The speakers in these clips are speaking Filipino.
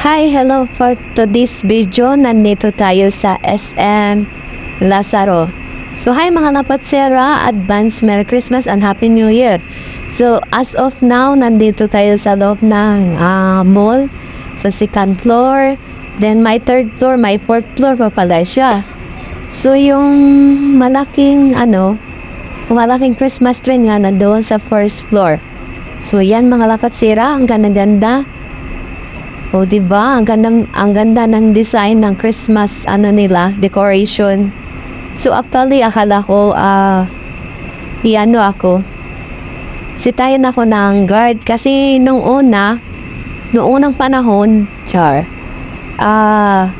Hi, hello for today's video. Nandito tayo sa SM Lazaro. So, hi mga lapatsera, advance Merry Christmas and Happy New Year. So, as of now, nandito tayo sa loob ng ah, mall, sa second floor. Then, my third floor, my fourth floor pa pala siya. So, yung malaking, ano, malaking Christmas tree nga nandoon sa first floor. So, yan mga lapatsera, ang ganda-ganda. O, di ba? Ang ganda, ang ganda ng design ng Christmas, ano nila, decoration. So, actually, akala ko, ah, iano ako, sitayan ako ng guard. Kasi, nung una, nung unang panahon, char, ah,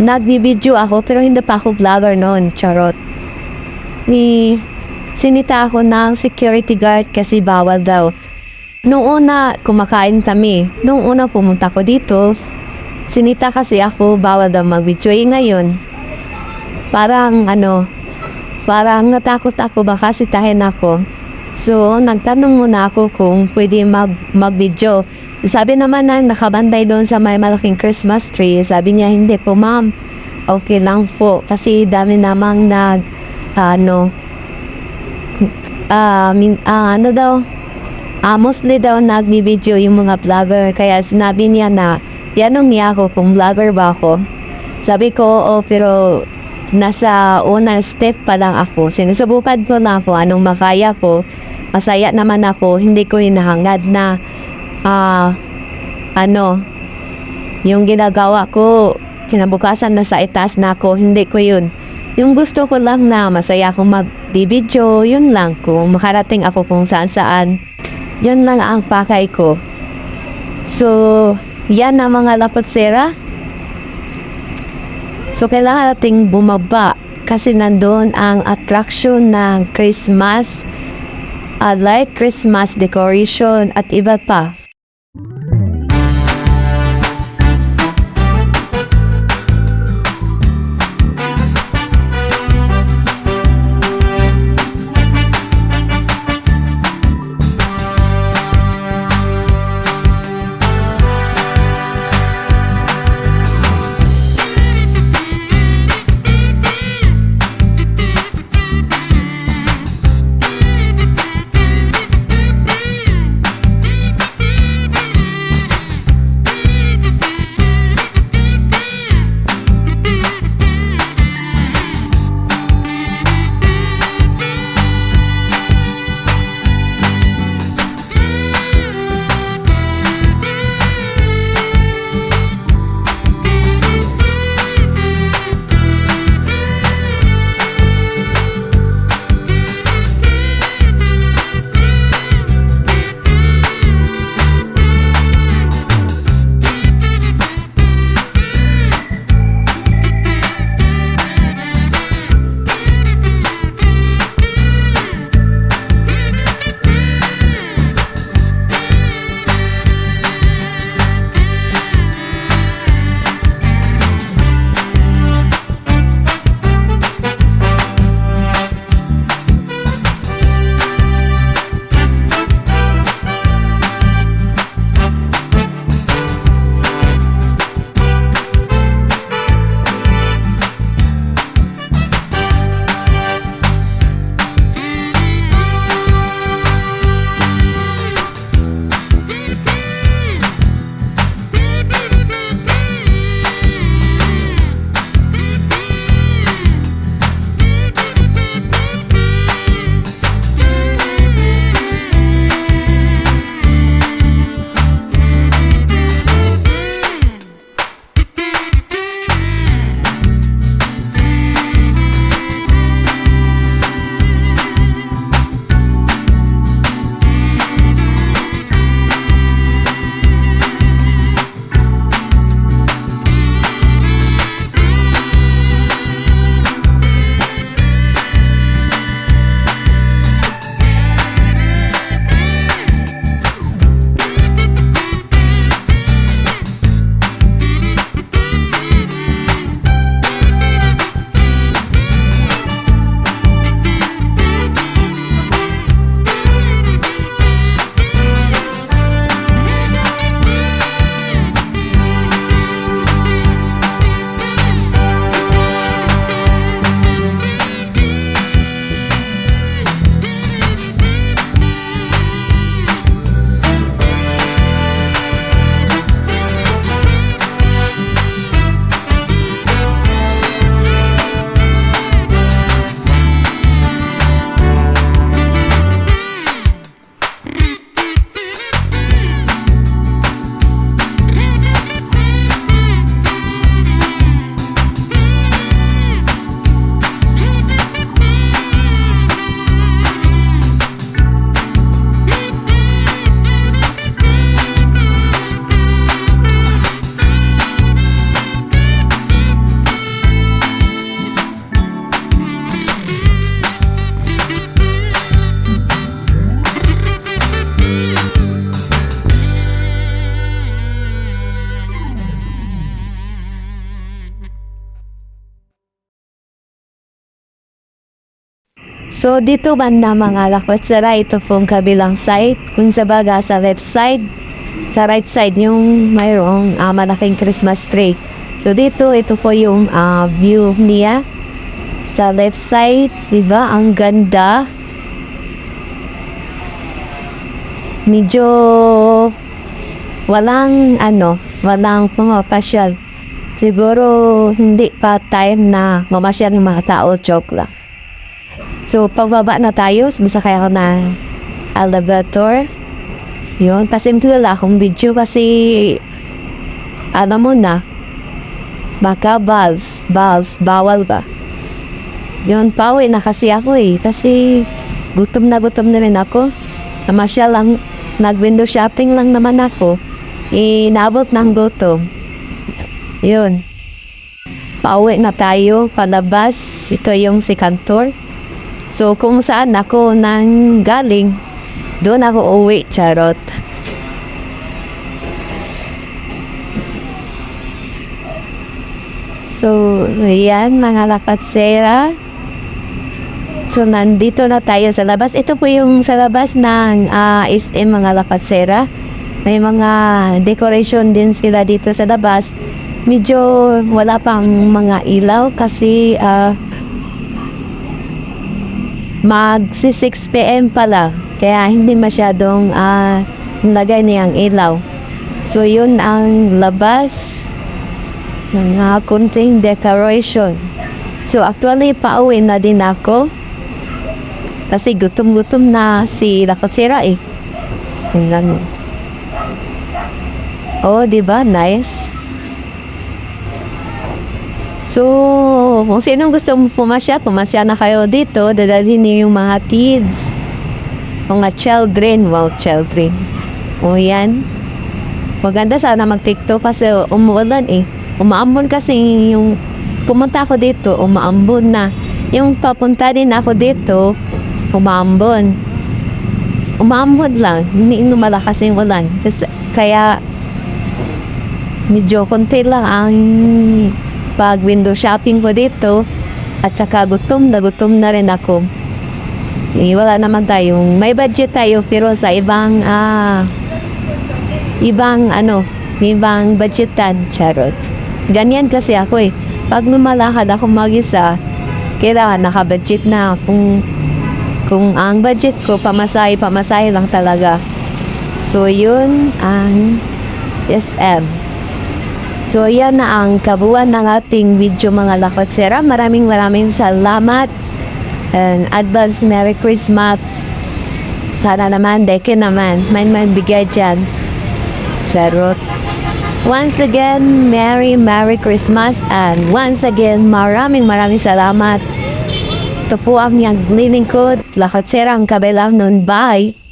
nagbibideo ako, pero hindi pa ako vlogger noon, charot. Ni, sinita ako ng security guard kasi bawal daw. Nung una, kumakain kami. Nung una pumunta ko dito, sinita kasi ako, bawal daw mag-video. Eh, ngayon, parang ano, parang natakot ako baka sitahin ako. So, nagtanong muna ako kung pwede mag, mag-video. Sabi naman na nakabanday doon sa may malaking Christmas tree. Sabi niya, hindi po ma'am, okay lang po. Kasi dami namang nag, ano, ah, min, ah, ano daw, Ah, mostly daw nagbibideo yung mga vlogger. Kaya sinabi niya na, yanong niya ako kung vlogger ba ako. Sabi ko, oh, pero nasa unang step pa lang ako. Sinusubukan ko na ako anong makaya ko. Masaya naman ako. Hindi ko hinahangad na, ah, ano, yung ginagawa ko, kinabukasan na sa itaas na ako. Hindi ko yun. Yung gusto ko lang na masaya akong mag-video, yun lang. Kung makarating ako kung saan-saan, yun lang ang pakay ko. So, yan ang mga lapatsera. So, kailangan nating bumaba kasi nandun ang attraction ng Christmas, uh, like Christmas decoration at iba pa. So, dito banda mga lakwatsara, ito pong kabilang side. Kung sa baga sa left side, sa right side yung mayroong ah, malaking Christmas tree. So, dito, ito po yung ah, view niya. Sa left side, di ba? Ang ganda. Medyo walang ano, walang pumapasyal. Siguro hindi pa time na mamasyal ng mga tao, joke lang. So, pagbaba na tayo, sumasakay ako ng elevator. Yun, pasimple akong video kasi alam mo na, baka balls, balls, bawal ba? Yun, pauwi na kasi ako eh. Kasi gutom na gutom na rin ako. Namasya lang, nag-window shopping lang naman ako. Inabot ng gutom. Yun. Pauwi na tayo, palabas. Ito yung si Kantor. So, kung saan ako nang galing, doon ako uwi, charot. So, yan mga lakatsera. So, nandito na tayo sa labas. Ito po yung sa labas ng ah, SM mga lakatsera. May mga decoration din sila dito sa labas. Medyo wala pang mga ilaw kasi ah, mag 6 p.m. pala. Kaya hindi masyadong ah, nilagay niyang ilaw. So, yun ang labas ng uh, kunting decoration. So, actually, pauwi na din ako. Kasi gutom-gutom na si Lakotera eh. Tingnan. Oh, di ba? Nice. So, kung sinong gusto pumasya, pumasya na kayo dito. Dadalhin niyo yung mga kids. Mga children. Wow, children. O yan. Maganda sana mag-tiktok kasi umuulan eh. Umaambon kasi yung pumunta ako dito, umaambon na. Yung papunta din ako dito, umaambon. Umaambon lang, hindi lumalakas yung ulan. Kasi, kaya medyo konti lang ang pag window shopping ko dito at saka gutom na gutom na rin ako. Eh, wala naman tayong, may budget tayo pero sa ibang ah, ibang ano, ibang budgetan, charot. Ganyan kasi ako eh. Pag lumalakad ako mag-isa, kailangan nakabudget na kung kung ang budget ko pamasahe, pamasahe lang talaga. So, yun ang SM. So, yan na ang kabuuan ng ating video mga lakotsera. Maraming maraming salamat. And advance Merry Christmas. Sana naman, deke naman, may magbigay dyan. Charot. Once again, Merry Merry Christmas and once again, maraming maraming salamat. Ito po ang miyang lilingkod, lakotsera ang kabilang nun. Bye!